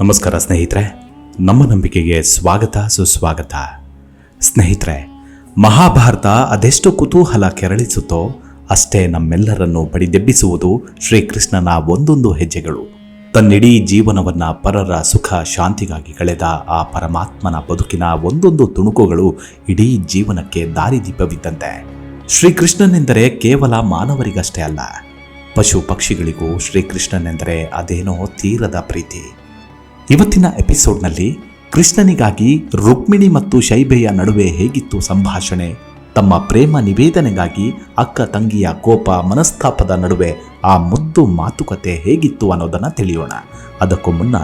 ನಮಸ್ಕಾರ ಸ್ನೇಹಿತರೆ, ನಮ್ಮ ನಂಬಿಕೆಗೆ ಸ್ವಾಗತ, ಸುಸ್ವಾಗತ. ಸ್ನೇಹಿತರೆ, ಮಹಾಭಾರತ ಅದೆಷ್ಟು ಕುತೂಹಲ ಕೆರಳಿಸುತ್ತೋ ಅಷ್ಟೇ ನಮ್ಮೆಲ್ಲರನ್ನು ಬಡಿದೆಬ್ಬಿಸುವುದು ಶ್ರೀಕೃಷ್ಣನ ಒಂದೊಂದು ಹೆಜ್ಜೆಗಳು. ತನ್ನಿಡೀ ಜೀವನವನ್ನ ಪರರ ಸುಖ ಶಾಂತಿಗಾಗಿ ಕಳೆದ ಆ ಪರಮಾತ್ಮನ ಬದುಕಿನ ಒಂದೊಂದು ತುಣುಕುಗಳು ಇಡೀ ಜೀವನಕ್ಕೆ ದಾರಿದೀಪವಿದ್ದಂತೆ. ಶ್ರೀಕೃಷ್ಣನೆಂದರೆ ಕೇವಲ ಮಾನವರಿಗಷ್ಟೇ ಅಲ್ಲ, ಪಶು ಪಕ್ಷಿಗಳಿಗೂ ಶ್ರೀಕೃಷ್ಣನೆಂದರೆ ಅದೇನೋ ತೀರದ ಪ್ರೀತಿ. ಇವತ್ತಿನ ಎಪಿಸೋಡ್ನಲ್ಲಿ ಕೃಷ್ಣನಿಗಾಗಿ ರುಕ್ಮಿಣಿ ಮತ್ತು ಶೈಬೆಯ ನಡುವೆ ಹೇಗಿತ್ತು ಸಂಭಾಷಣೆ? ತಮ್ಮ ಪ್ರೇಮ ನಿವೇದನೆಗಾಗಿ ಅಕ್ಕ ತಂಗಿಯ ಕೋಪ ಮನಸ್ತಾಪದ ನಡುವೆ ಆ ಮುದ್ದು ಮಾತುಕತೆ ಹೇಗಿತ್ತು ಅನ್ನೋದನ್ನು ತಿಳಿಯೋಣ. ಅದಕ್ಕೂ ಮುನ್ನ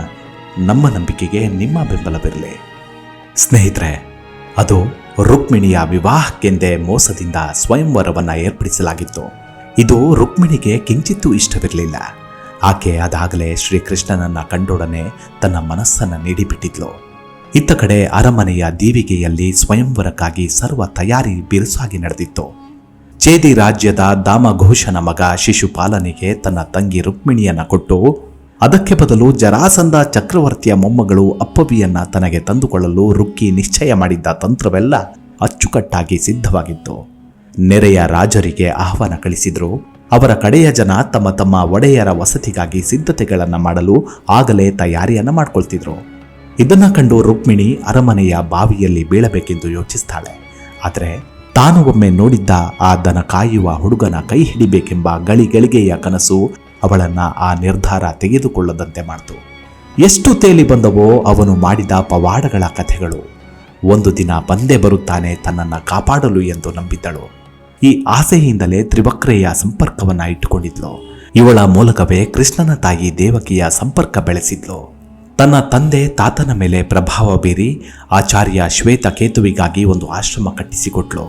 ನಮ್ಮ ನಂಬಿಕೆಗೆ ನಿಮ್ಮ ಬೆಂಬಲವಿರಲಿ ಸ್ನೇಹಿತರೆ, ಅದು ರುಕ್ಮಿಣಿಯ ವಿವಾಹಕ್ಕೆಂದೇ ಮೋಸದಿಂದ ಸ್ವಯಂವರವನ್ನು ಏರ್ಪಡಿಸಲಾಗಿತ್ತು. ಇದು ರುಕ್ಮಿಣಿಗೆ ಕಿಂಚಿತ್ತೂ ಇಷ್ಟವಿರಲಿಲ್ಲ. ಆಕೆ ಅದಾಗಲೇ ಶ್ರೀಕೃಷ್ಣನನ್ನ ಕಂಡೊಡನೆ ತನ್ನ ಮನಸ್ಸನ್ನ ನೀಡಿಬಿಟ್ಟಿದ್ಲು. ಇತ್ತ ಕಡೆ ಅರಮನೆಯ ದೀವಿಗೆಯಲ್ಲಿ ಸ್ವಯಂವರಕ್ಕಾಗಿ ಸರ್ವ ತಯಾರಿ ಬಿರುಸಾಗಿ ನಡೆದಿತ್ತು. ಚೇದಿ ರಾಜ್ಯದ ದಾಮಘೋಷನ ಮಗ ಶಿಶುಪಾಲನಿಗೆ ತನ್ನ ತಂಗಿ ರುಕ್ಮಿಣಿಯನ್ನ ಕೊಟ್ಟು, ಅದಕ್ಕೆ ಬದಲು ಜರಾಸಂಧ ಚಕ್ರವರ್ತಿಯ ಮೊಮ್ಮಗಳು ಅಪ್ಪವಿಯನ್ನ ತನಗೆ ತಂದುಕೊಳ್ಳಲು ರುಕ್ಕಿ ನಿಶ್ಚಯ ಮಾಡಿದ್ದ ತಂತ್ರವೆಲ್ಲ ಅಚ್ಚುಕಟ್ಟಾಗಿ ಸಿದ್ಧವಾಗಿತ್ತು. ನೆರೆಯ ರಾಜರಿಗೆ ಆಹ್ವಾನ ಕಳಿಸಿದ್ರು. ಅವರ ಕಡೆಯ ಜನ ತಮ್ಮ ತಮ್ಮ ಒಡೆಯರ ವಸತಿಗಾಗಿ ಸಿದ್ಧತೆಗಳನ್ನು ಮಾಡಲು ಆಗಲೇ ತಯಾರಿಯನ್ನು ಮಾಡ್ಕೊಳ್ತಿದ್ರು. ಇದನ್ನ ಕಂಡು ರುಕ್ಮಿಣಿ ಅರಮನೆಯ ಬಾವಿಯಲ್ಲಿ ಬೀಳಬೇಕೆಂದು ಯೋಚಿಸ್ತಾಳೆ. ಆದರೆ ತಾನು ಒಮ್ಮೆ ನೋಡಿದ್ದ ಆ ದನ ಕಾಯುವ ಹುಡುಗನ ಕೈ ಹಿಡಿಬೇಕೆಂಬ ಗಳಿಗಳಿಗೆಯ ಕನಸು ಅವಳನ್ನ ಆ ನಿರ್ಧಾರ ತೆಗೆದುಕೊಳ್ಳದಂತೆ ಮಾಡಿತು. ಎಷ್ಟು ತೇಲಿ ಬಂದವೋ ಅವನು ಮಾಡಿದ ಪವಾಡಗಳ ಕಥೆಗಳು. ಒಂದು ದಿನ ಬಂದೇ ಬರುತ್ತಾನೆ ತನ್ನನ್ನು ಕಾಪಾಡಲು ಎಂದು ನಂಬಿದ್ದಳು. ಈ ಆಸೆಯಿಂದಲೇ ತ್ರಿವಕ್ರೆಯ ಸಂಪರ್ಕವನ್ನ ಇಟ್ಟುಕೊಂಡಿದ್ಲು. ಇವಳ ಮೂಲಕವೇ ಕೃಷ್ಣನ ತಾಯಿ ದೇವಕಿಯ ಸಂಪರ್ಕ ಬೆಳೆಸಿದ್ಲು. ತನ್ನ ತಂದೆ ತಾತನ ಮೇಲೆ ಪ್ರಭಾವ ಬೀರಿ ಆಚಾರ್ಯ ಶ್ವೇತ ಕೇತುವಿಗಾಗಿ ಒಂದು ಆಶ್ರಮ ಕಟ್ಟಿಸಿಕೊಟ್ಲು.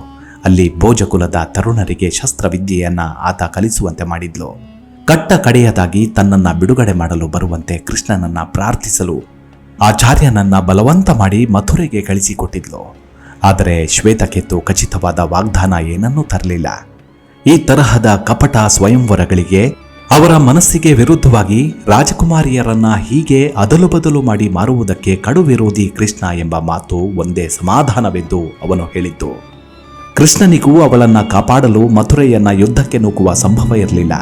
ಅಲ್ಲಿ ಭೋಜಕುಲದ ತರುಣರಿಗೆ ಶಸ್ತ್ರವಿದ್ಯೆಯನ್ನ ಆತ ಕಲಿಸುವಂತೆ ಮಾಡಿದ್ಲು. ಕಟ್ಟ ಕಡೆಯದಾಗಿ ತನ್ನನ್ನ ಬಿಡುಗಡೆ ಮಾಡಲು ಬರುವಂತೆ ಕೃಷ್ಣನನ್ನ ಪ್ರಾರ್ಥಿಸಲು ಆಚಾರ್ಯನನ್ನ ಬಲವಂತ ಮಾಡಿ ಮಥುರೆಗೆ ಕಳಿಸಿಕೊಟ್ಟಿದ್ಲು. ಆದರೆ ಶ್ವೇತಕೆತ್ತು ಖಚಿತವಾದ ವಾಗ್ದಾನ ಏನನ್ನೂ ತರಲಿಲ್ಲ. ಈ ತರಹದ ಕಪಟ ಸ್ವಯಂವರಗಳಿಗೆ ಅವರ ಮನಸ್ಸಿಗೆ ವಿರುದ್ಧವಾಗಿ ರಾಜಕುಮಾರಿಯರನ್ನ ಹೀಗೆ ಅದಲು ಬದಲು ಮಾಡಿ ಮಾರುವುದಕ್ಕೆ ಕಡು ವಿರೋಧಿ ಕೃಷ್ಣ ಎಂಬ ಮಾತು ಒಂದೇ ಸಮಾಧಾನವೆಂದು ಅವನು ಹೇಳಿದ್ದು. ಕೃಷ್ಣನಿಗೂ ಅವಳನ್ನ ಕಾಪಾಡಲು ಮಥುರೆಯನ್ನ ಯುದ್ಧಕ್ಕೆ ನೂಕುವ ಸಂಭವ ಇರಲಿಲ್ಲ.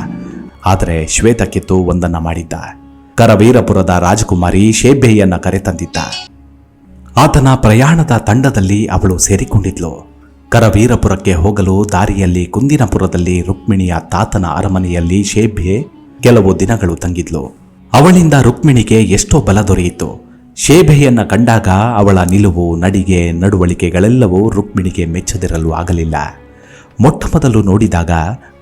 ಆದರೆ ಶ್ವೇತಕಿತ್ತು ಒಂದನ್ನ ಮಾಡಿದ್ದ. ಕರವೀರಪುರದ ರಾಜಕುಮಾರಿ ಶೇಬೇಯನ್ನ ಕರೆತಂದಿದ್ದ. ಆತನ ಪ್ರಯಾಣದ ತಂಡದಲ್ಲಿ ಅವಳು ಸೇರಿಕೊಂಡಿದ್ಲು. ಕರವೀರಪುರಕ್ಕೆ ಹೋಗಲು ದಾರಿಯಲ್ಲಿ ಕುಂದಿನಪುರದಲ್ಲಿ ರುಕ್ಮಿಣಿಯ ತಾತನ ಅರಮನೆಯಲ್ಲಿ ಶೇಭ್ಯೆ ಕೆಲವು ದಿನಗಳು ತಂಗಿದ್ಲು. ಅವಳಿಂದ ರುಕ್ಮಿಣಿಗೆ ಎಷ್ಟೋ ಬಲ ದೊರೆಯಿತು. ಶೇಭೆಯನ್ನು ಕಂಡಾಗ ಅವಳ ನಿಲುವು, ನಡಿಗೆ, ನಡವಳಿಕೆಗಳೆಲ್ಲವೂ ರುಕ್ಮಿಣಿಗೆ ಮೆಚ್ಚದಿರಲು ಆಗಲಿಲ್ಲ. ಮೊಟ್ಟ ಮೊದಲು ನೋಡಿದಾಗ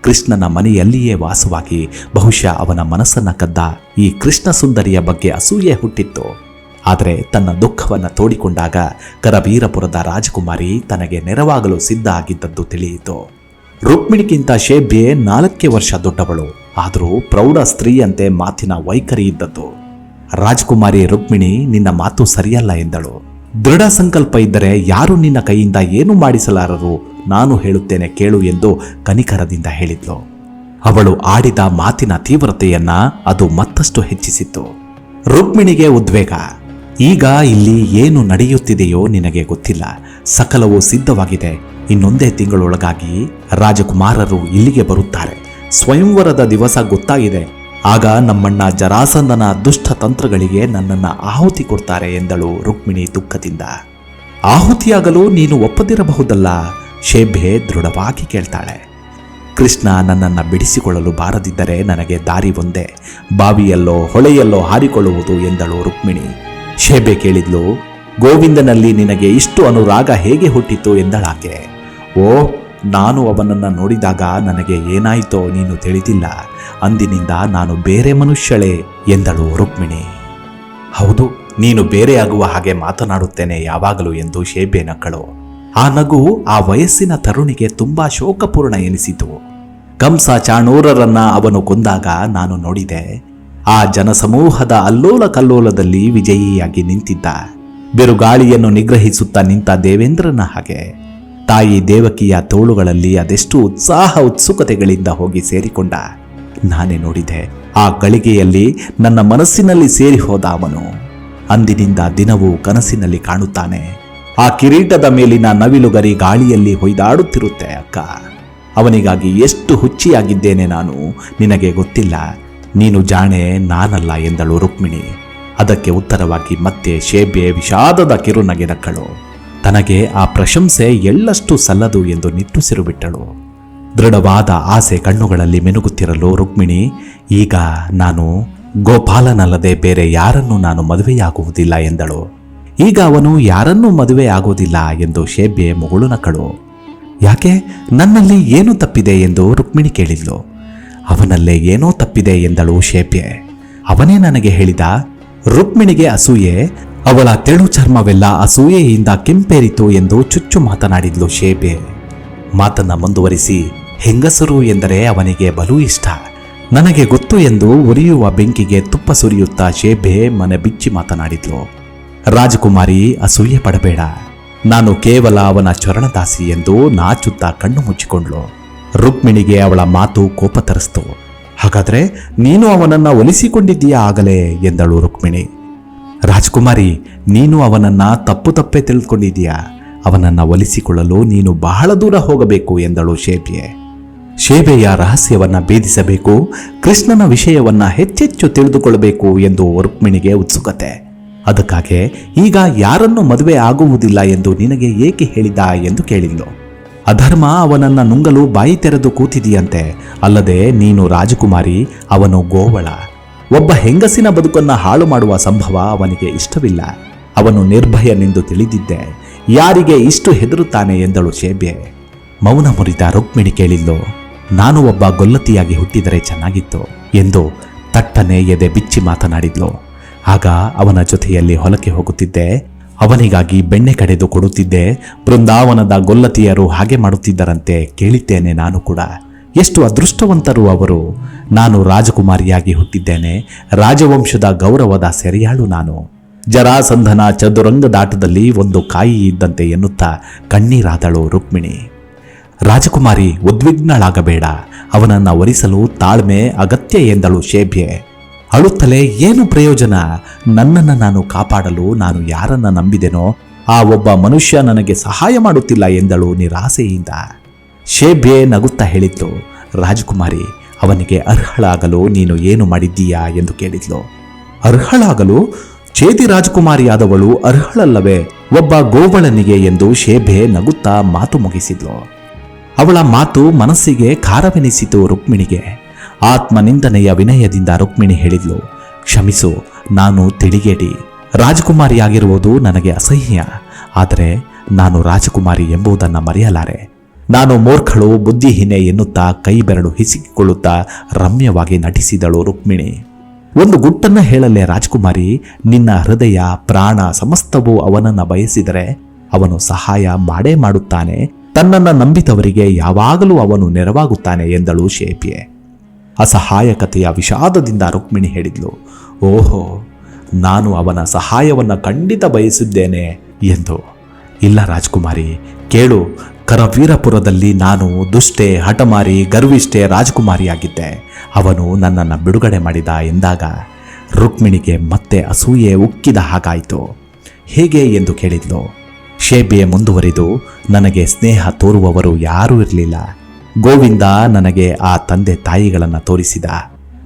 ಕೃಷ್ಣನ ಮನೆಯಲ್ಲಿಯೇ ವಾಸವಾಗಿ ಬಹುಶಃ ಅವನ ಮನಸ್ಸನ್ನ ಕದ್ದ ಈ ಕೃಷ್ಣ ಸುಂದರಿಯ ಬಗ್ಗೆ ಅಸೂಯೆ ಹುಟ್ಟಿತ್ತು. ಆದರೆ ತನ್ನ ದುಃಖವನ್ನು ತೋಡಿಕೊಂಡಾಗ ಕರಬೀರಪುರದ ರಾಜಕುಮಾರಿ ತನಗೆ ನೆರವಾಗಲು ಸಿದ್ಧ ಆಗಿದ್ದದ್ದು ತಿಳಿಯಿತು. ರುಕ್ಮಿಣಿಗಿಂತ ಶೇಬ್ಯೆ ನಾಲ್ಕೇ ವರ್ಷ ದೊಡ್ಡವಳು. ಆದರೂ ಪ್ರೌಢ ಸ್ತ್ರೀಯಂತೆ ಮಾತಿನ ವೈಖರಿ ಇದ್ದದ್ದು. ರಾಜಕುಮಾರಿ ರುಕ್ಮಿಣಿ, ನಿನ್ನ ಮಾತು ಸರಿಯಲ್ಲ ಎಂದಳು. ದೃಢ ಸಂಕಲ್ಪ ಇದ್ದರೆ ಯಾರು ನಿನ್ನ ಕೈಯಿಂದ ಏನು ಮಾಡಿಸಲಾರರು ನಾನು ಹೇಳುತ್ತೇನೆ ಕೇಳು ಎಂದು ಕನಿಕರದಿಂದ ಹೇಳಿದ್ಲು. ಅವಳು ಆಡಿದ ಮಾತಿನ ತೀವ್ರತೆಯನ್ನ ಅದು ಮತ್ತಷ್ಟು ಹೆಚ್ಚಿಸಿತ್ತು. ರುಕ್ಮಿಣಿಗೆ ಉದ್ವೇಗ. ಈಗ ಇಲ್ಲಿ ಏನು ನಡೆಯುತ್ತಿದೆಯೋ ನಿನಗೆ ಗೊತ್ತಿಲ್ಲ. ಸಕಲವೂ ಸಿದ್ಧವಾಗಿದೆ. ಇನ್ನೊಂದೇ ತಿಂಗಳೊಳಗಾಗಿ ರಾಜಕುಮಾರರು ಇಲ್ಲಿಗೆ ಬರುತ್ತಾರೆ. ಸ್ವಯಂವರದ ದಿವಸ ಗೊತ್ತಾಗಿದೆ. ಆಗ ನಮ್ಮಣ್ಣ ಜರಾಸಂದನ ದುಷ್ಟ ತಂತ್ರಗಳಿಗೆ ನನ್ನನ್ನ ಆಹುತಿ ಕೊಡ್ತಾರೆ ಎಂದಳು ರುಕ್ಮಿಣಿ ದುಃಖದಿಂದ. ಆಹುತಿಯಾಗಲು ನೀನು ಒಪ್ಪದಿರಬಹುದಲ್ಲ? ಶೇಭೆ ದೃಢವಾಗಿ ಕೇಳ್ತಾಳೆ. ಕೃಷ್ಣ ನನ್ನನ್ನು ಬಿಡಿಸಿಕೊಳ್ಳಲು ಬಾರದಿದ್ದರೆ ನನಗೆ ದಾರಿ ಒಂದೇ. ಬಾವಿಯಲ್ಲೋ ಹೊಳೆಯಲ್ಲೋ ಹಾರಿಕೊಳ್ಳುವುದು ಎಂದಳು ರುಕ್ಮಿಣಿ. ಶೇಬೆ ಕೇಳಿದ್ಲು, ಗೋವಿಂದನಲ್ಲಿ ನಿನಗೆ ಇಷ್ಟು ಅನುರಾಗ ಹೇಗೆ ಹುಟ್ಟಿತು ಎಂದಳಾಕೆ. ಓ, ನಾನು ಅವನನ್ನು ನೋಡಿದಾಗ ನನಗೆ ಏನಾಯಿತೋ ನೀನು ತಿಳಿದಿಲ್ಲ, ಅಂದಿನಿಂದ ನಾನು ಬೇರೆ ಮನುಷ್ಯಳೇ ಎಂದಳು ರುಕ್ಮಿಣಿ. ಹೌದು, ನೀನು ಬೇರೆಯಾಗುವ ಹಾಗೆ ಮಾತನಾಡುತ್ತೇನೆ ಯಾವಾಗಲೂ ಎಂದು ಶೇಬೆ ನಕ್ಕಳು. ಆ ನಗು ಆ ವಯಸ್ಸಿನ ತರುಣಿಗೆ ತುಂಬಾ ಶೋಕಪೂರ್ಣ ಎನಿಸಿತು. ಕಂಸ ಚಾಣೂರರನ್ನ ಅವನು ಕೊಂದಾಗ ನಾನು ನೋಡಿದೆ ಆ ಜನಸಮೂಹದ ಅಲ್ಲೋಲ ಕಲ್ಲೋಲದಲ್ಲಿ ವಿಜಯಿಯಾಗಿ ನಿಂತಿದ್ದ. ಬಿರುಗಾಳಿಯನ್ನು ನಿಗ್ರಹಿಸುತ್ತಾ ನಿಂತ ದೇವೇಂದ್ರನ ಹಾಗೆ. ತಾಯಿ ದೇವಕಿಯ ತೋಳುಗಳಲ್ಲಿ ಅದೆಷ್ಟು ಉತ್ಸಾಹ ಉತ್ಸುಕತೆಗಳಿಂದ ಹೋಗಿ ಸೇರಿಕೊಂಡ. ನಾನೇ ನೋಡಿದೆ, ಆ ಗಳಿಗೆಯಲ್ಲಿ ನನ್ನ ಮನಸ್ಸಿನಲ್ಲಿ ಸೇರಿ ಹೋದ ಅವನು. ಅಂದಿನಿಂದ ದಿನವೂ ಕನಸಿನಲ್ಲಿ ಕಾಣುತ್ತಾನೆ. ಆ ಕಿರೀಟದ ಮೇಲಿನ ನವಿಲುಗರಿ ಗಾಳಿಯಲ್ಲಿ ಹೊಯ್ದಾಡುತ್ತಿರುತ್ತೆ ಅಕ್ಕ. ಅವನಿಗಾಗಿ ಎಷ್ಟು ಹುಚ್ಚಿಯಾಗಿದ್ದೇನೆ ನಾನು, ನಿನಗೆ ಗೊತ್ತಿಲ್ಲ. ನೀನು ಜಾಣೆ, ನಾನಲ್ಲ ಎಂದಳು ರುಕ್ಮಿಣಿ. ಅದಕ್ಕೆ ಉತ್ತರವಾಗಿ, ಮತ್ತೆ ಶೇಬೆ ವಿಷಾದದ ಕಿರುನಗೆ ನಕ್ಕಳು. ತನಗೆ ಆ ಪ್ರಶಂಸೆ ಎಳ್ಳಷ್ಟು ಸಲ್ಲದು ಎಂದು ನಿಟ್ಟುಸಿರು ಬಿಟ್ಟಳು ದೃಢವಾದ ಆಸೆ ಕಣ್ಣುಗಳಲ್ಲಿ ಮೆನುಗುತ್ತಿರಲು ರುಕ್ಮಿಣಿ, ಈಗ ನಾನು ಗೋಪಾಲನಲ್ಲದೆ ಬೇರೆ ಯಾರನ್ನೂ ನಾನು ಮದುವೆಯಾಗುವುದಿಲ್ಲ ಎಂದಳು. ಈಗ ಅವನು ಯಾರನ್ನೂ ಮದುವೆ ಆಗೋದಿಲ್ಲ ಎಂದು ಶೇಬೆ ಮುಗುಳು ನಕ್ಕಳು. ಯಾಕೆ? ನನ್ನಲ್ಲಿ ಏನು ತಪ್ಪಿದೆ ಎಂದು ರುಕ್ಮಿಣಿ ಕೇಳಿದ್ಲು. ಅವನಲ್ಲೇ ಏನೋ ತಪ್ಪಿದೆ ಎಂದಳು ಶೇಪ್ಯೆ. ಅವನೇ ನನಗೆ ಹೇಳಿದ, ರುಕ್ಮಿಣಿಗೆ ಅಸೂಯೆ, ಅವಳ ತೆಳು ಚರ್ಮವೆಲ್ಲ ಅಸೂಯೆಯಿಂದ ಕೆಂಪೇರಿತು ಎಂದು ಚುಚ್ಚು ಮಾತನಾಡಿದ್ಲು ಶೇಬೆ ಮಾತನ್ನ ಮುಂದುವರಿಸಿ, ಹೆಂಗಸರು ಎಂದರೆ ಅವನಿಗೆ ಬಲು ಇಷ್ಟ. ನನಗೆ ಗೊತ್ತು ಎಂದು ಉರಿಯುವ ಬೆಂಕಿಗೆ ತುಪ್ಪ ಸುರಿಯುತ್ತಾ ಶೇಬೆ ಮನೆ ಬಿಚ್ಚಿ ಮಾತನಾಡಿದ್ಲು. ರಾಜಕುಮಾರಿ, ಅಸೂಯೆ ಪಡಬೇಡ. ನಾನು ಕೇವಲ ಅವನ ಚರಣದಾಸಿ ಎಂದು ನಾಚುತ್ತಾ ಕಣ್ಣು ಮುಚ್ಚಿಕೊಂಡ್ಲು ರುಕ್ಮಿಣಿಗೆ ಅವಳ ಮಾತು ಕೋಪ ತರಿಸ್ತು. ಹಾಗಾದ್ರೆ ನೀನು ಅವನನ್ನು ಒಲಿಸಿಕೊಂಡಿದ್ದೀಯಾ ಆಗಲೇ? ಎಂದಳು ರುಕ್ಮಿಣಿ. ರಾಜ್ಕುಮಾರಿ, ನೀನು ಅವನನ್ನು ತಪ್ಪು ತಪ್ಪೇ ತಿಳಿದುಕೊಂಡಿದ್ದೀಯಾ ಅವನನ್ನು ಒಲಿಸಿಕೊಳ್ಳಲು ನೀನು ಬಹಳ ದೂರ ಹೋಗಬೇಕು, ಎಂದಳು ಶೇಬೆ ಶೇಬೆಯ ರಹಸ್ಯವನ್ನು ಭೇದಿಸಬೇಕು, ಕೃಷ್ಣನ ವಿಷಯವನ್ನು ಹೆಚ್ಚೆಚ್ಚು ತಿಳಿದುಕೊಳ್ಳಬೇಕು ಎಂದು ರುಕ್ಮಿಣಿಗೆ ಉತ್ಸುಕತೆ. ಅದಕ್ಕಾಗಿ ಈಗ ಯಾರನ್ನು ಮದುವೆ ಆಗುವುದಿಲ್ಲ ಎಂದು ನಿನಗೆ ಏಕೆ ಹೇಳಿದ ಎಂದು ಕೇಳಿದ್ಲು. ಅಧರ್ಮ ಅವನನ್ನ ನುಂಗಲು ಬಾಯಿ ತೆರೆದು ಕೂತಿದೆಯಂತೆ. ಅಲ್ಲದೆ ನೀನು ರಾಜಕುಮಾರಿ, ಅವನು ಗೋವಳ. ಒಬ್ಬ ಹೆಂಗಸಿನ ಬದುಕನ್ನ ಹಾಳು ಮಾಡುವ ಸಂಭವ ಅವನಿಗೆ ಇಷ್ಟವಿಲ್ಲ. ಅವನು ನಿರ್ಭಯನೆಂದು ತಿಳಿದಿದ್ದೆ. ಯಾರಿಗೆ ಇಷ್ಟು ಹೆದರುತ್ತಾನೆ ಎಂದಳು ಶೇಬೆ ಮೌನ ಮುರಿದ ರುಕ್ಮಿಣಿ ಕೇಳಿಲ್ಲೋ ನಾನು ಒಬ್ಬ ಗೊಲ್ಲತಿಯಾಗಿ ಹುಟ್ಟಿದರೆ ಚೆನ್ನಾಗಿತ್ತು ಎಂದು ತಟ್ಟನೆ ಎದೆ ಬಿಚ್ಚಿ ಮಾತನಾಡಿದ್ಲು. ಆಗ ಅವನ ಜೊತೆಯಲ್ಲಿ ಹೊಲಕ್ಕೆ ಹೋಗುತ್ತಿದ್ದೆ. ಅವನಿಗಾಗಿ ಬೆಣ್ಣೆ ಕಡೆದು ಕೊಡುತ್ತಿದ್ದೆ. ಬೃಂದಾವನದ ಗೊಲ್ಲತಿಯರು ಹಾಗೆ ಮಾಡುತ್ತಿದ್ದರಂತೆ ಕೇಳಿದ್ದೇನೆ ನಾನು ಕೂಡ. ಎಷ್ಟು ಅದೃಷ್ಟವಂತರು ಅವರು. ನಾನು ರಾಜಕುಮಾರಿಯಾಗಿ ಹುಟ್ಟಿದ್ದೇನೆ. ರಾಜವಂಶದ ಗೌರವದ ಸೆರೆಯಾಳು ನಾನು. ಜರಾಸಂಧನ ಚದುರಂಗದಾಟದಲ್ಲಿ ಒಂದು ಕಾಯಿ ಇದ್ದಂತೆ ಎನ್ನುತ್ತಾ ಕಣ್ಣೀರಾದಳು ರುಕ್ಮಿಣಿ. ರಾಜಕುಮಾರಿ ಉದ್ವಿಗ್ನಳಾಗಬೇಡ. ಅವನನ್ನು ಒರಿಸಲು ತಾಳ್ಮೆ ಅಗತ್ಯ ಎಂದಳು ಶೇಬ್ಯೆ ಅಳುತ್ತಲೇ ಏನು ಪ್ರಯೋಜನ? ನನ್ನನ್ನು ನಾನು ಕಾಪಾಡಲು ನಾನು ಯಾರನ್ನ ನಂಬಿದೆನೋ, ಆ ಒಬ್ಬ ಮನುಷ್ಯ ನನಗೆ ಸಹಾಯ ಮಾಡುತ್ತಿಲ್ಲ ಎಂದಳು ನಿರಾಸೆಯಿಂದ. ಶೇಬ್ಯೆ ನಗುತ್ತಾ ಹೇಳಿದ್ಲು, ರಾಜಕುಮಾರಿ, ಅವನಿಗೆ ಅರ್ಹಳಾಗಲು ನೀನು ಏನು ಮಾಡಿದ್ದೀಯಾ? ಎಂದು ಕೇಳಿದ್ಲು. ಅರ್ಹಳಾಗಲು? ಚೇತಿ ರಾಜಕುಮಾರಿಯಾದವಳು ಅರ್ಹಳಲ್ಲವೇ? ಒಬ್ಬ ಗೋವಳನಿಗೆ? ಎಂದು ಶೇಬೆ ನಗುತ್ತಾ ಮಾತು ಮುಗಿಸಿದ್ಲು. ಅವಳ ಮಾತು ಮನಸ್ಸಿಗೆ ಖಾರವೆನಿಸಿತು ರುಕ್ಮಿಣಿಗೆ. ಆತ್ಮನಿಂದನೆಯ ವಿನಯದಿಂದ ರುಕ್ಮಿಣಿ ಹೇಳಿದ್ಲು, ಕ್ಷಮಿಸು, ನಾನು ತಿಳಿಗೇಡಿ. ರಾಜಕುಮಾರಿಯಾಗಿರುವುದು ನನಗೆ ಅಸಹ್ಯ. ಆದರೆ ನಾನು ರಾಜಕುಮಾರಿ ಎಂಬುದನ್ನು ಮರೆಯಲಾರೆ. ನಾನು ಮೂರ್ಖಳು ಬುದ್ಧಿಹೀನೆ ಎನ್ನುತ್ತಾ ಕೈ ಬೆರಳು ಹಿಸಿಕೊಳ್ಳುತ್ತಾ ರಮ್ಯವಾಗಿ ನಟಿಸಿದಳು ರುಕ್ಮಿಣಿ. ಒಂದು ಗುಟ್ಟನ್ನ ಹೇಳಲೇ ರಾಜಕುಮಾರಿ, ನಿನ್ನ ಹೃದಯ, ಪ್ರಾಣ ಸಮಸ್ತವೂ ಅವನನ್ನು ಬಯಸಿದರೆ ಅವನು ಸಹಾಯ ಮಾಡೇ ಮಾಡುತ್ತಾನೆ. ತನ್ನನ್ನು ನಂಬಿದವರಿಗೆ ಯಾವಾಗಲೂ ಅವನು ನೆರವಾಗುತ್ತಾನೆ ಎಂದಳು ಶೇಪ್ಯೆ ಅಸಹಾಯಕತೆಯ ವಿಷಾದದಿಂದ ರುಕ್ಮಿಣಿ ಹೇಳಿದ್ಲು. ಓಹೋ, ನಾನು ಅವನ ಸಹಾಯವನ್ನು ಖಂಡಿತ ಬಯಸಿದ್ದೇನೆ ಎಂದು. ಇಲ್ಲ ರಾಜ್ಕುಮಾರಿ, ಕೇಳು, ಕರವೀರಪುರದಲ್ಲಿ ನಾನು ದುಷ್ಟೆ, ಹಠಮಾರಿ, ಗರ್ವಿಷ್ಠೆ ರಾಜಕುಮಾರಿಯಾಗಿದ್ದೆ. ಅವನು ನನ್ನನ್ನು ಬಿಡುಗಡೆ ಮಾಡಿದ ಎಂದಾಗ ರುಕ್ಮಿಣಿಗೆ ಮತ್ತೆ ಅಸೂಯೆ ಉಕ್ಕಿದ ಹಾಗಾಯಿತು. ಹೇಗೆ ಎಂದು ಕೇಳಿದ್ಲು. ಶೇಬೆ ಮುಂದುವರಿದು ನನಗೆ ಸ್ನೇಹ ತೋರುವವರು ಯಾರೂ ಇರಲಿಲ್ಲ. ಗೋವಿಂದ ನನಗೆ ಆ ತಂದೆ ತಾಯಿಗಳನ್ನು ತೋರಿಸಿದ.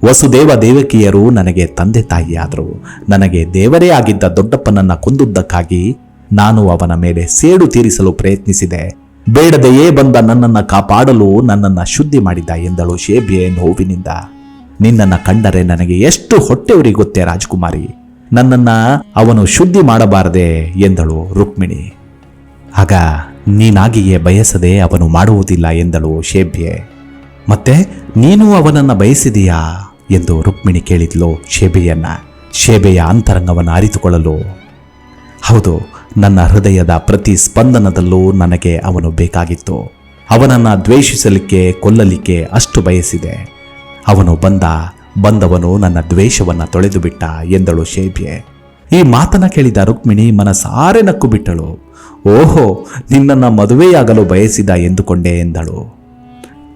ವಸುದೇವ ದೇವಕಿಯರು ನನಗೆ ತಂದೆ ತಾಯಿಯಾದರು. ನನಗೆ ದೇವರೇ ಆಗಿದ್ದ ದೊಡ್ಡಪ್ಪನನ್ನ ಕೊಂದುದಕ್ಕಾಗಿ ನಾನು ಅವನ ಮೇಲೆ ಸೇಡು ತೀರಿಸಲು ಪ್ರಯತ್ನಿಸಿದೆ. ಬೇಡದೆಯೇ ಬಂದ ನನ್ನನ್ನು ಕಾಪಾಡಲು ನನ್ನನ್ನು ಶುದ್ಧಿ ಮಾಡಿದ ಎಂದಳು ಶೇಬ್ಯೆ ನೋವಿನಿಂದ. ನಿನ್ನನ್ನು ಕಂಡರೆ ನನಗೆ ಎಷ್ಟು ಹೊಟ್ಟೆ ಉರಿ ಗೊತ್ತೇ ರಾಜಕುಮಾರಿ. ನನ್ನನ್ನು ಅವನು ಶುದ್ಧಿ ಮಾಡಬಾರದೆ ಎಂದಳು ರುಕ್ಮಿಣಿ. ಆಗ ನೀನಾಗಿಯೇ ಬಯಸದೆ ಅವನು ಮಾಡುವುದಿಲ್ಲ ಎಂದಳು ಶೇಭ್ಯೆ ಮತ್ತೆ, ನೀನು ಅವನನ್ನು ಬಯಸಿದೆಯಾ? ಎಂದು ರುಕ್ಮಿಣಿ ಕೇಳಿದ್ಲು ಶೇಬೆಯನ್ನ ಶೇಬೆಯ ಅಂತರಂಗವನ್ನು ಅರಿತುಕೊಳ್ಳಲು. ಹೌದು, ನನ್ನ ಹೃದಯದ ಪ್ರತಿ ಸ್ಪಂದನದಲ್ಲೂ ನನಗೆ ಅವನು ಬೇಕಾಗಿತ್ತು. ಅವನನ್ನು ದ್ವೇಷಿಸಲಿಕ್ಕೆ, ಕೊಲ್ಲಲಿಕ್ಕೆ ಅಷ್ಟು ಬಯಸಿದೆ. ಅವನು ಬಂದ, ಬಂದವನು ನನ್ನ ದ್ವೇಷವನ್ನು ತೊಳೆದು ಬಿಟ್ಟ ಎಂದಳು ಶೇಬ್ಯೆ. ಈ ಮಾತನ್ನ ಕೇಳಿದ ರುಕ್ಮಿಣಿ ಮನಸಾರೆ ನಕ್ಕು ಬಿಟ್ಟಳು. ಓಹೋ, ನಿನ್ನನ್ನು ಮದುವೆಯಾಗಲು ಬಯಸಿದ ಎಂದುಕೊಂಡೆ ಎಂದಳು.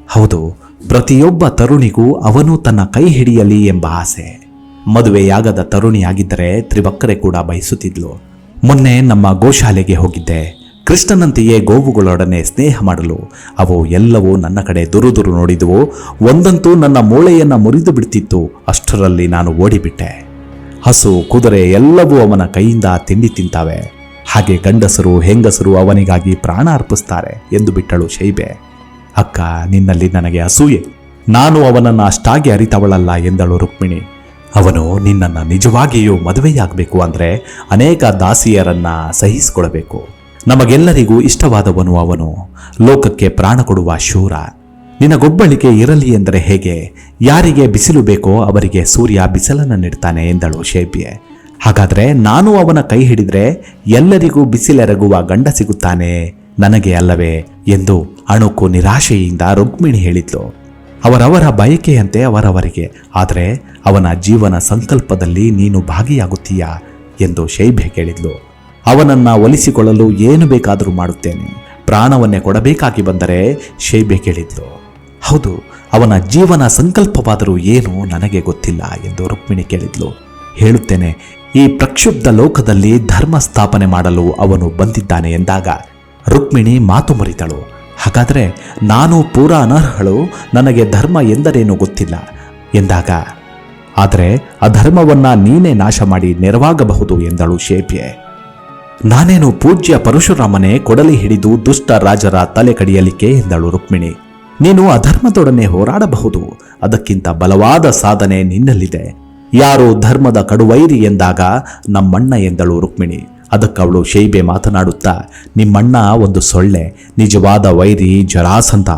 ಹೌದು, ಪ್ರತಿಯೊಬ್ಬ ತರುಣಿಗೂ ಅವನು ತನ್ನ ಕೈ ಹಿಡಿಯಲಿ ಎಂಬ ಆಸೆ. ಮದುವೆಯಾಗದ ತರುಣಿಯಾಗಿದ್ದರೆ ತ್ರಿವಕ್ಕರೆ ಕೂಡ ಬಯಸುತ್ತಿದ್ಲು. ಮೊನ್ನೆ ನಮ್ಮ ಗೋಶಾಲೆಗೆ ಹೋಗಿದ್ದೆ. ಕೃಷ್ಣನಂತೆಯೇ ಗೋವುಗಳೊಡನೆ ಸ್ನೇಹ ಮಾಡಲು ಅವು ಎಲ್ಲವೂ ನನ್ನ ಕಡೆ ದುರುದುರು ನೋಡಿದವು. ಒಂದಂತೂ ನನ್ನ ಮೂಳೆಯನ್ನು ಮುರಿದು ಬಿಡ್ತಿತ್ತು. ಅಷ್ಟರಲ್ಲಿ ನಾನು ಓಡಿಬಿಟ್ಟೆ. ಹಸು, ಕುದುರೆ ಎಲ್ಲವೂ ಅವನ ಕೈಯಿಂದ ತಿಂಡಿ ತಿಂತಾವೆ. ಹಾಗೆ ಗಂಡಸರು, ಹೆಂಗಸರು ಅವನಿಗಾಗಿ ಪ್ರಾಣ ಅರ್ಪಿಸ್ತಾರೆ ಎಂದು ಬಿಟ್ಟಳು ಶೈಬೆ. ಅಕ್ಕ, ನಿನ್ನಲ್ಲಿ ನನಗೆ ಅಸೂಯೆ. ನಾನು ಅವನನ್ನು ಅಷ್ಟಾಗಿ ಅರಿತವಳಲ್ಲ ಎಂದಳು ರುಕ್ಮಿಣಿ. ಅವನು ನಿನ್ನನ್ನು ನಿಜವಾಗಿಯೂ ಮದುವೆಯಾಗಬೇಕು ಅಂದರೆ ಅನೇಕ ದಾಸಿಯರನ್ನ ಸಹಿಸಿಕೊಳ್ಳಬೇಕು. ನಮಗೆಲ್ಲರಿಗೂ ಇಷ್ಟವಾದವನು ಅವನು. ಲೋಕಕ್ಕೆ ಪ್ರಾಣ ಕೊಡುವ ಶೂರ. ನಿನಗೊಬ್ಬಳಿಗೆ ಇರಲಿ ಎಂದರೆ ಹೇಗೆ? ಯಾರಿಗೆ ಬಿಸಿಲು ಬೇಕೋ ಅವರಿಗೆ ಸೂರ್ಯ ಬಿಸಿಲನ್ನು ನೀಡ್ತಾನೆ ಎಂದಳು ಶೇಬ್ಯೆ ಹಾಗಾದ್ರೆ ನಾನು ಅವನ ಕೈ ಹಿಡಿದ್ರೆ ಎಲ್ಲರಿಗೂ ಬಿಸಿಲೆರಗುವ ಗಂಡ ಸಿಗುತ್ತಾನೆ? ನನಗೆ ಅಲ್ಲವೇ ಎಂದು ಅಣುಕು ನಿರಾಶೆಯಿಂದ ರುಕ್ಮಿಣಿ ಹೇಳಿದ್ಲು. ಅವರವರ ಬಯಕೆಯಂತೆ ಅವರವರಿಗೆ, ಆದರೆ ಅವನ ಜೀವನ ಸಂಕಲ್ಪದಲ್ಲಿ ನೀನು ಭಾಗಿಯಾಗುತ್ತೀಯಾ? ಎಂದು ಶೈಭೆ ಕೇಳಿದ್ಲು. ಅವನನ್ನ ಒಲಿಸಿಕೊಳ್ಳಲು ಏನು ಬೇಕಾದರೂ ಮಾಡುತ್ತೇನೆ. ಪ್ರಾಣವನ್ನೇ ಕೊಡಬೇಕಾಗಿ ಬಂದರೆ ಶೈಬೆ ಕೇಳಿದ್ಲು. ಹೌದು, ಅವನ ಜೀವನ ಸಂಕಲ್ಪವಾದರೂ ಏನು ನನಗೆ ಗೊತ್ತಿಲ್ಲ, ಎಂದು ರುಕ್ಮಿಣಿ ಕೇಳಿದ್ಲು. ಹೇಳುತ್ತೇನೆ ಈ ಪ್ರಕ್ಷುಬ್ಧ ಲೋಕದಲ್ಲಿ ಧರ್ಮ ಸ್ಥಾಪನೆ ಮಾಡಲು ಅವನು ಬಂದಿದ್ದಾನೆ ಎಂದಾಗ ರುಕ್ಮಿಣಿ ಮಾತು ಮರಿತಳು ಹಾಗಾದರೆ ನಾನು ಪೂರಾ ಅನರ್ಹಳು? ನನಗೆ ಧರ್ಮ ಎಂದರೇನು ಗೊತ್ತಿಲ್ಲ? ಎಂದಾಗ, ಆದರೆ ಅಧರ್ಮವನ್ನ ನೀನೇ ನಾಶ ಮಾಡಿ ನೆರವಾಗಬಹುದು ಎಂದಳು ಶೇಪ್ಯೆ ನಾನೇನು ಪೂಜ್ಯ ಪರಶುರಾಮನೇ ಕೊಡಲಿ ಹಿಡಿದು ದುಷ್ಟ ರಾಜರ ತಲೆ ಕಡಿಯಲಿಕ್ಕೆ ಎಂದಳು ರುಕ್ಮಿಣಿ. ನೀನು ಅಧರ್ಮದೊಡನೆ ಹೋರಾಡಬಹುದು. ಅದಕ್ಕಿಂತ ಬಲವಾದ ಸಾಧನೆ ನಿನ್ನಲ್ಲಿದೆ. ಯಾರು ಧರ್ಮದ ಕಡುವೈರಿ ಎಂದಾಗ ನಮ್ಮಣ್ಣ ಎಂದಳು ರುಕ್ಮಿಣಿ. ಅದಕ್ಕವಳು ಶೈಬೆ ಮಾತನಾಡುತ್ತಾ, ನಿಮ್ಮಣ್ಣ ಒಂದು ಸೊಳ್ಳೆ, ನಿಜವಾದ ವೈರಿ ಜರಾಸಂತ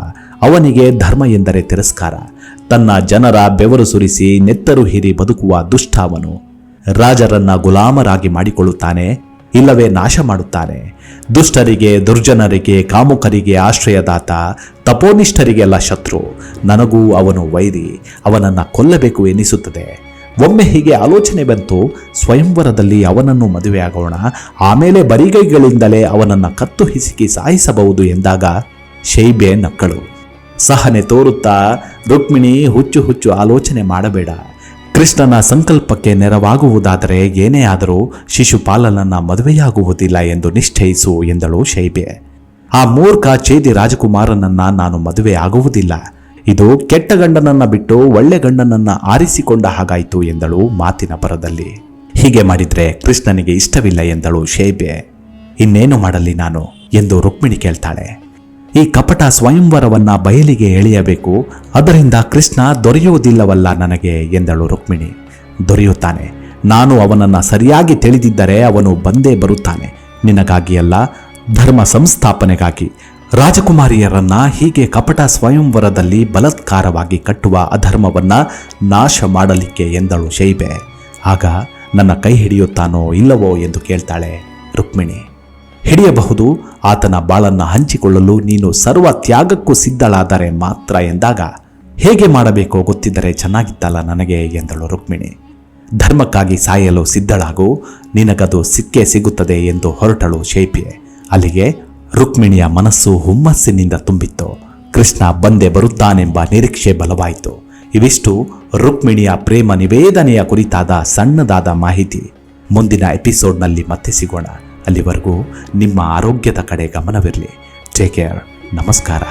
ಅವನಿಗೆ ಧರ್ಮ ಎಂದರೆ ತಿರಸ್ಕಾರ. ತನ್ನ ಜನರ ಬೆವರು ಸುರಿಸಿ ನೆತ್ತರು ಹಿರಿ ಬದುಕುವ ದುಷ್ಟ ಅವನು. ರಾಜರನ್ನ ಗುಲಾಮರಾಗಿ ಮಾಡಿಕೊಳ್ಳುತ್ತಾನೆ, ಇಲ್ಲವೇ ನಾಶ ಮಾಡುತ್ತಾನೆ. ದುಷ್ಟರಿಗೆ, ದುರ್ಜನರಿಗೆ, ಕಾಮುಕರಿಗೆ ಆಶ್ರಯದಾತ, ತಪೋನಿಷ್ಠರಿಗೆಲ್ಲ ಶತ್ರು. ನನಗೂ ಅವನು ವೈರಿ, ಅವನನ್ನ ಕೊಲ್ಲಬೇಕು ಎನಿಸುತ್ತದೆ. ಒಮ್ಮೆ ಹೀಗೆ ಆಲೋಚನೆ ಬಂತು, ಸ್ವಯಂವರದಲ್ಲಿ ಅವನನ್ನು ಮದುವೆಯಾಗೋಣ, ಆಮೇಲೆ ಬರಿಗೈಗಳಿಂದಲೇ ಅವನನ್ನು ಕತ್ತು ಹಿಸುಕಿ ಸಾಯಿಸಬಹುದು ಎಂದಾಗ ಶೈಬೆ ನಕ್ಕಳು. ಸಹನೆ ತೋರುತ್ತಾ, ರುಕ್ಮಿಣಿ ಹುಚ್ಚು ಹುಚ್ಚು ಆಲೋಚನೆ ಮಾಡಬೇಡ. ಕೃಷ್ಣನ ಸಂಕಲ್ಪಕ್ಕೆ ನೆರವಾಗುವುದಾದರೆ ಏನೇ ಆದರೂ ಶಿಶುಪಾಲನನ್ನ ಮದುವೆಯಾಗುವುದಿಲ್ಲ ಎಂದು ನಿಶ್ಚಯಿಸು ಎಂದಳು ಶೈಬೆ ಆ ಮೂರ್ಖ ಚೇದಿ ರಾಜಕುಮಾರನನ್ನ ನಾನು ಮದುವೆ ಆಗುವುದಿಲ್ಲ ಇದು ಕೆಟ್ಟ ಗಂಡನನ್ನ ಬಿಟ್ಟು ಒಳ್ಳೆ ಗಂಡನನ್ನ ಆರಿಸಿಕೊಂಡ ಹಾಗಾಯಿತು ಎಂದಳು ಮಾತಿನ ಪರದಲ್ಲಿ. ಹೀಗೆ ಮಾಡಿದ್ರೆ ಕೃಷ್ಣನಿಗೆ ಇಷ್ಟವಿಲ್ಲ ಎಂದಳು ಶೇಬೆ. ಇನ್ನೇನು ಮಾಡಲಿ ನಾನು ಎಂದು ರುಕ್ಮಿಣಿ ಕೇಳ್ತಾಳೆ. ಈ ಕಪಟ ಸ್ವಯಂವರವನ್ನ ಬಯಲಿಗೆ ಎಳೆಯಬೇಕು, ಅದರಿಂದ ಕೃಷ್ಣ ದೊರೆಯುವುದಿಲ್ಲವಲ್ಲ ನನಗೆ ಎಂದಳು ರುಕ್ಮಿಣಿ. ದೊರೆಯುತ್ತಾನೆ. ನಾನು ಅವನನ್ನ ಸರಿಯಾಗಿ ತಿಳಿದಿದ್ದರೆ ಅವನು ಬಂದೇ ಬರುತ್ತಾನೆ. ನಿನಗಾಗಿ ಅಲ್ಲ ಧರ್ಮ ಸಂಸ್ಥಾಪನೆಗಾಗಿ. ರಾಜಕುಮಾರಿಯರನ್ನ ಹೀಗೆ ಕಪಟ ಸ್ವಯಂವರದಲ್ಲಿ ಬಲತ್ಕಾರವಾಗಿ ಕಟ್ಟುವ ಅಧರ್ಮವನ್ನ ನಾಶ ಮಾಡಲಿಕ್ಕೆ ಎಂದಳು ಶೈಬೆ. ಆಗ ನನ್ನ ಕೈ ಹಿಡಿಯುತ್ತಾನೋ ಇಲ್ಲವೋ ಎಂದು ಕೇಳ್ತಾಳೆ ರುಕ್ಮಿಣಿ. ಹಿಡಿಯಬಹುದು, ಆತನ ಬಾಳನ್ನು ಹಂಚಿಕೊಳ್ಳಲು ನೀನು ಸರ್ವ ತ್ಯಾಗಕ್ಕೂ ಸಿದ್ಧಳಾದರೆ ಮಾತ್ರ ಎಂದಾಗ, ಹೇಗೆ ಮಾಡಬೇಕೋ ಗೊತ್ತಿದ್ದರೆ ಚೆನ್ನಾಗಿತ್ತಲ್ಲ ನನಗೆ ಎಂದಳು ರುಕ್ಮಿಣಿ. ಧರ್ಮಕ್ಕಾಗಿ ಸಾಯಲು ಸಿದ್ಧಳಾಗು, ನಿನಗದು ಸಿಕ್ಕೇ ಸಿಗುತ್ತದೆ ಎಂದು ಹೊರಟಳು ಶೈಪಿಯೆ ಅಲ್ಲಿಗೆ ರುಕ್ಮಿಣಿಯ ಮನಸ್ಸು ಹುಮ್ಮಸ್ಸಿನಿಂದ ತುಂಬಿತ್ತು. ಕೃಷ್ಣ ಬಂದೆ ಬರುತ್ತಾನೆಂಬ ನಿರೀಕ್ಷೆ ಬಲವಾಯಿತು. ಇವಿಷ್ಟು ರುಕ್ಮಿಣಿಯ ಪ್ರೇಮ ನಿವೇದನೆಯ ಕುರಿತಾದ ಸಣ್ಣದಾದ ಮಾಹಿತಿ. ಮುಂದಿನ ಎಪಿಸೋಡ್ನಲ್ಲಿ ಮತ್ತೆ ಸಿಗೋಣ. ಅಲ್ಲಿವರೆಗೂ ನಿಮ್ಮ ಆರೋಗ್ಯದ ಕಡೆ ಗಮನವಿರಲಿ. ಟೇಕ್ ಕೇರ್ ನಮಸ್ಕಾರ.